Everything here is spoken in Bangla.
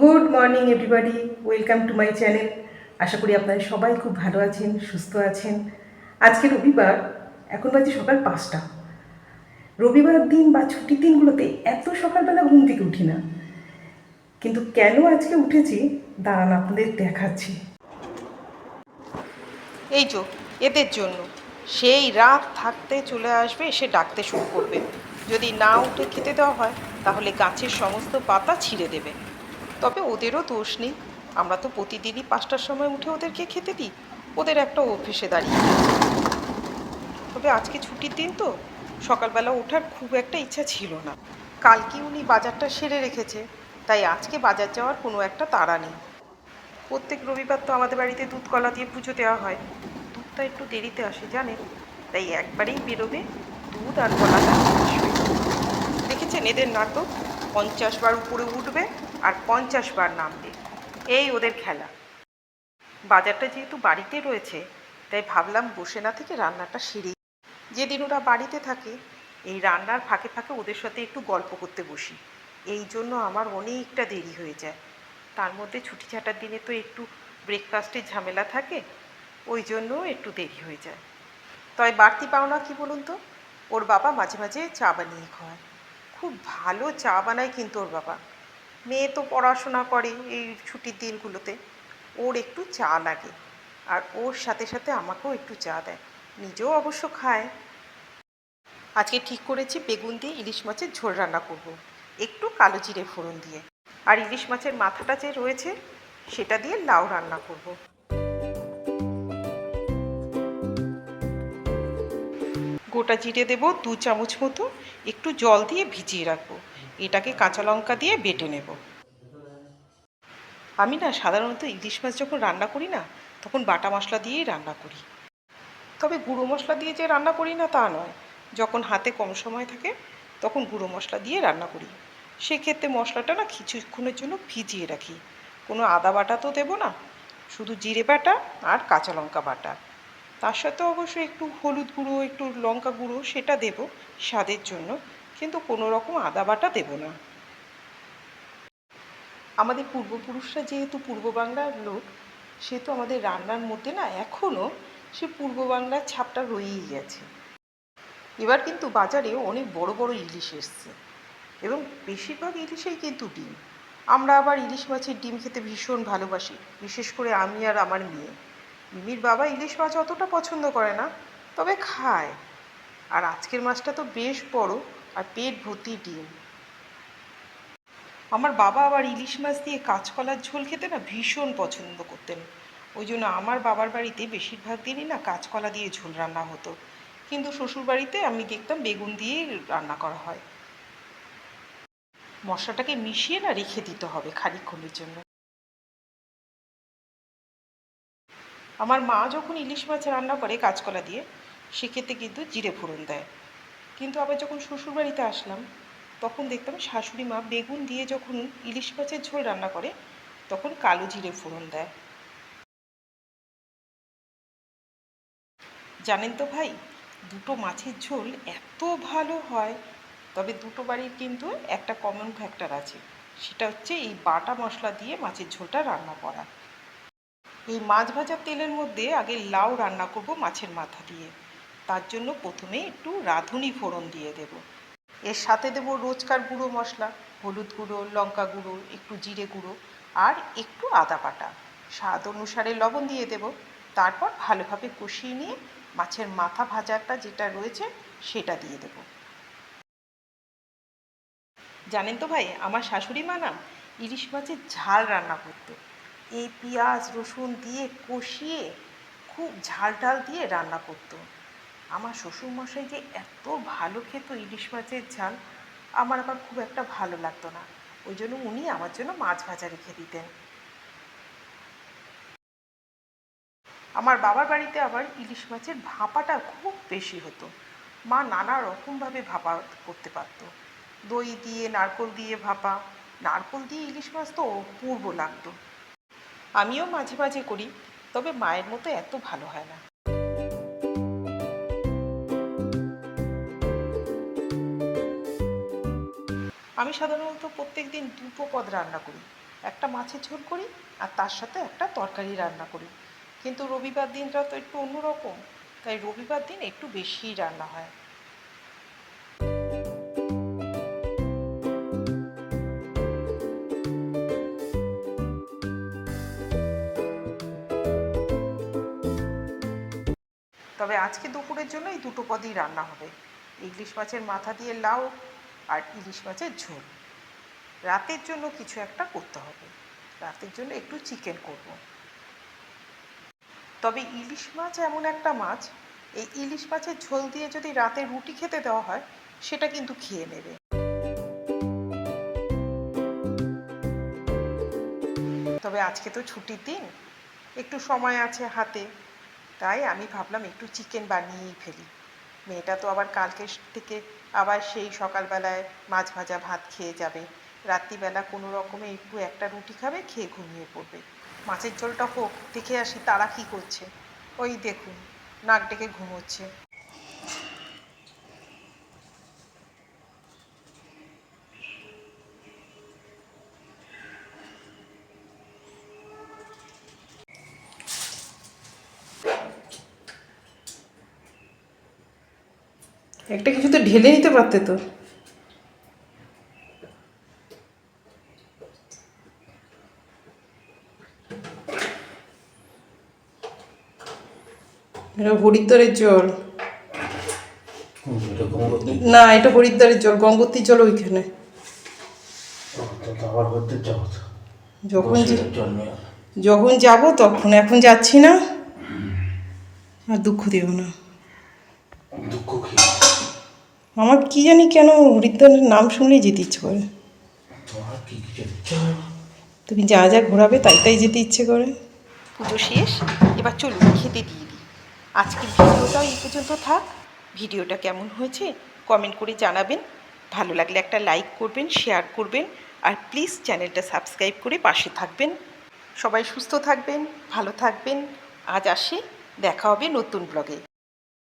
Good morning everybody welcome to my channel আশা করি আপনারা সবাই খুব ভালো আছেন, সুস্থ আছেন। আজকে রবিবার, এখন বাজে সকাল পাঁচটা। রবিবার দিন বা ছুটির দিনগুলোতে এত সকালবেলা ঘুম থেকে উঠি না। কিন্তু কেন আজকে উঠেছি দাঁড়ান আপনাদের দেখাচ্ছি। এই যো, এদের জন্য। সেই রাত থাকতে চলে আসবে এসে ডাকতে শুরু করবে। যদি না উঠে খেতে দেওয়া হয়, তাহলে গাছের সমস্ত পাতা ছিঁড়ে দেবে। তবে ওদেরও দোষ নেই। আমরা তো প্রতিদিনই পাঁচটার সময় উঠে ওদেরকে খেতে দিই। ওদের একটা অভ্যেসে দাঁড়িয়ে তবে আজকে ছুটির দিন তো। সকালবেলা ওঠার খুব একটা ইচ্ছা ছিল না। কালকে উনি বাজারটা সেরে রেখেছে। তাই আজকে বাজার যাওয়ার কোনো একটা তাড়া নেই। প্রত্যেক রবিবার তো আমাদের বাড়িতে দুধ কলা দিয়ে পুজো দেওয়া হয়। দুধটা একটু দেরিতে আসে, জানেন? তাই একবারেই বেরোবে দুধ আর কলাটা। দেখেছেন এদের নাটক? পঞ্চাশ বার উপরে উঠবে আর পঞ্চাশ বার নামবে। এই ওদের খেলা। বাজারটা যেহেতু বাড়িতে রয়েছে, তাই ভাবলাম বসে না থেকে রান্নাটা সেরে যেদিন ওরা বাড়িতে থাকে, এই রান্নার ফাঁকে ফাঁকে ওদের সাথে একটু গল্প করতে বসি। এই জন্য আমার অনেকটা দেরি হয়ে যায়। তার মধ্যে ছুটি ছাটার দিনে তো একটু ব্রেকফাস্টের ঝামেলা থাকে, ওই জন্য একটু দেরি হয়ে যায়। তবে বাড়তি পাওনা কি বলুন তো? ওর বাবা মাঝে মাঝে চা বানিয়ে খাওয়ায়। খুব ভালো চা বানায় কিন্তু ওর বাবা। মেয়ে তো পড়াশোনা করে এই ছুটির দিনগুলোতে। ওর একটু চা লাগে আর ওর সাথে সাথে আমাকেও একটু চা দেয়। নিজেও অবশ্য খায়। আজকে ঠিক করেছি বেগুন দিয়ে ইলিশ মাছের ঝোল রান্না করব। একটু কালো জিরে ফোড়ন দিয়ে। আর ইলিশ মাছের মাথাটা যে রয়েছে, সেটা দিয়ে লাউ রান্না করব। গোটা জিরে দেব, দু চামচ মতো। একটু জল দিয়ে ভিজিয়ে রাখব। এটাকে কাঁচা লঙ্কা দিয়ে বেটে নেব। আমি না সাধারণত ইলিশ মাছ যখন রান্না করি না, তখন বাটা মশলা দিয়েই রান্না করি। তবে গুঁড়ো মশলা দিয়ে যে রান্না করি না তা নয়। যখন হাতে কম সময় থাকে, তখন গুঁড়ো মশলা দিয়ে রান্না করি। সেক্ষেত্রে মশলাটা না কিছুক্ষণের জন্য ভিজিয়ে রাখি। কোনো আদা বাটা তো দেবো না। শুধু জিরে বাটা আর কাঁচা লঙ্কা বাটা। তার সাথে অবশ্যই একটু হলুদ গুঁড়ো, একটু লঙ্কা গুঁড়ো সেটা দেব স্বাদের জন্য, কিন্তু কোনো রকম আদা বাটা দেব না। আমাদের পূর্বপুরুষরা যেহেতু পূর্ব বাংলার লোক, সেহেতু আমাদের রান্নার মধ্যে না এখনও সে পূর্ব বাংলার ছাপটা রয়েই গেছে। এবার কিন্তু বাজারে অনেক বড় বড় ইলিশ এসছে এবং বেশিরভাগ ইলিশেই কিন্তু ডিম। আমরা আবার ইলিশ মাছের ডিম খেতে ভীষণ ভালোবাসি, বিশেষ করে আমি আর আমার মেয়ে। মিমির বাবা ইলিশ মাছ অতটা পছন্দ করে না, তবে খায়। আর আজকের মাছটা তো বেশ বড় আর পেট ভর্তি ডিম। আমার বাবা আবার ইলিশ মাছ দিয়ে কাঁচকলার ঝোল খেতে না ভীষণ পছন্দ করতেন। ওই জন্য আমার বাবার বাড়িতে বেশিরভাগ দিনই না কাঁচকলা দিয়ে ঝোল রান্না হতো। কিন্তু শ্বশুর বাড়িতে আমি দেখতাম বেগুন দিয়ে রান্না করা হয়। মশলাটাকে মিশিয়ে না রেখে দিতে হবে খানিকক্ষণের জন্য। আমার মা যখন ইলিশ মাছ রান্না করে কাঁচকলা দিয়ে, সেক্ষেত্রে কিন্তু জিরে ফোড়ন দেয়। কিন্তু আবার যখন শ্বশুরবাড়িতে আসলাম, তখন দেখতাম শাশুড়ি মা বেগুন দিয়ে যখন ইলিশ মাছের ঝোল রান্না করে, তখন কালো জিরে ফোড়ন দেয়। জানেন তো ভাই, দুটো মাছের ঝোল এত ভালো হয়, তবে দুটো বাড়ির কিন্তু একটা কমন ফ্যাক্টর আছে। সেটা হচ্ছে এই বাটা মশলা দিয়ে মাছের ঝোলটা রান্না করা। এই মাছ ভাজার তেলের মধ্যে আগে লাউ রান্না করব মাছের মাথা দিয়ে। তার জন্য প্রথমে একটু রাঁধুনি ফোড়ন দিয়ে দেব। এর সাথে দেব রোজকার গুঁড়ো মশলা, হলুদ গুঁড়ো, লঙ্কা গুঁড়ো, একটু জিরে গুঁড়ো আর একটু আদা বাটা। স্বাদ অনুসারে লবণ দিয়ে দেব। তারপর ভালোভাবে কষিয়ে নিয়ে মাছের মাথা ভাজাটা যেটা রয়েছে সেটা দিয়ে দেব। জানেন তো ভাই, আমার শাশুড়ি মা না ইলিশ মাছের ঝাল রান্না করতো। এই পেঁয়াজ রসুন দিয়ে কষিয়ে খুব ঝাল ঢাল দিয়ে রান্না করতো। আমার শ্বশুরমশাই যে এত ভালো খেত ইলিশ মাছের ঝাল, আমার আবার খুব একটা ভালো লাগতো না। ওই জন্য উনি আমার জন্য মাছ ভাজা রেখে দিতেন। আমার বাবার বাড়িতে আবার ইলিশ মাছের ভাপাটা খুব বেশি হতো। মা নানা রকমভাবে ভাপা করতে পারতো। দই দিয়ে, নারকোল দিয়ে ভাপা। নারকোল দিয়ে ইলিশ মাছ তো অপূর্ব লাগতো। আমিও মাঝে মাঝে করি, তবে মায়ের মতো এত ভালো হয় না। আমি সাধারণত প্রত্যেক দিন দুটো পদ রান্না করি, একটা মাছের ঝোল করি, আর তার সাথে একটা তরকারি রান্না করি। কিন্তু রবিবার দিনটা তো একটু অন্যরকম, তাই রবিবার দিন একটু বেশিই রান্না হয়। তবে আজকে দুপুরের জন্য এই দুটো পদই রান্না হবে। ইলিশ মাছের মাথা দিয়ে লাউ আর ইলিশ মাছের ঝোল। রাতের জন্য কিছু একটা করতে হবে। রাতের জন্য একটু চিকেন করব। তবে ইলিশ মাছ এমন একটা মাছ, এই ইলিশ মাছের ঝোল দিয়ে যদি রাতে রুটি খেতে দেওয়া হয়, সেটা কিন্তু খেয়ে নেবে। তবে আজকে তো ছুটির দিন। একটু সময় আছে হাতে। তাই আমি ভাবলাম একটু চিকেন বানিয়েই ফেলি। মেয়েটা তো আবার কালকে থেকে আবার সেই সকালবেলায় মাছ ভাজা ভাত খেয়ে যাবে। রাত্রিবেলা কোনো রকমে একটু একটা রুটি খাবে, খেয়ে ঘুমিয়ে পড়বে। মাছের ঝোলটা হোক, দেখে আসি তারা কি করছে। ওই দেখুন, নাক ডেকে ঘুমোচ্ছে। একটা কিছু তো ঢেলে নিতে পারতে তো। এটা হরিদ্বারের জল। না এটা হরিদ্বারের জল গঙ্গোত্রীর জল ওইখানে। যখন যখন যাব তখন এখন যাচ্ছি না। আর দুঃখ দিও না। দুঃখ কি? আমার কি জানি কেন হরিদ্বারের নাম শুনলেই যেতে ইচ্ছে করে। তুমি যা যা ঘোরাবে তাই তাই যেতে ইচ্ছে করে। পুজো শেষ এবার চলুন খেতে দিয়ে দিই। আজকের ভিডিওটাও এই পর্যন্ত থাক। ভিডিওটা কেমন হয়েছে কমেন্ট করে জানাবেন। ভালো লাগলে একটা লাইক করবেন শেয়ার করবেন আর প্লিজ চ্যানেলটা সাবস্ক্রাইব করে পাশে থাকবেন। সবাই সুস্থ থাকবেন ভালো থাকবেন। আজ আসি দেখা হবে নতুন ব্লগে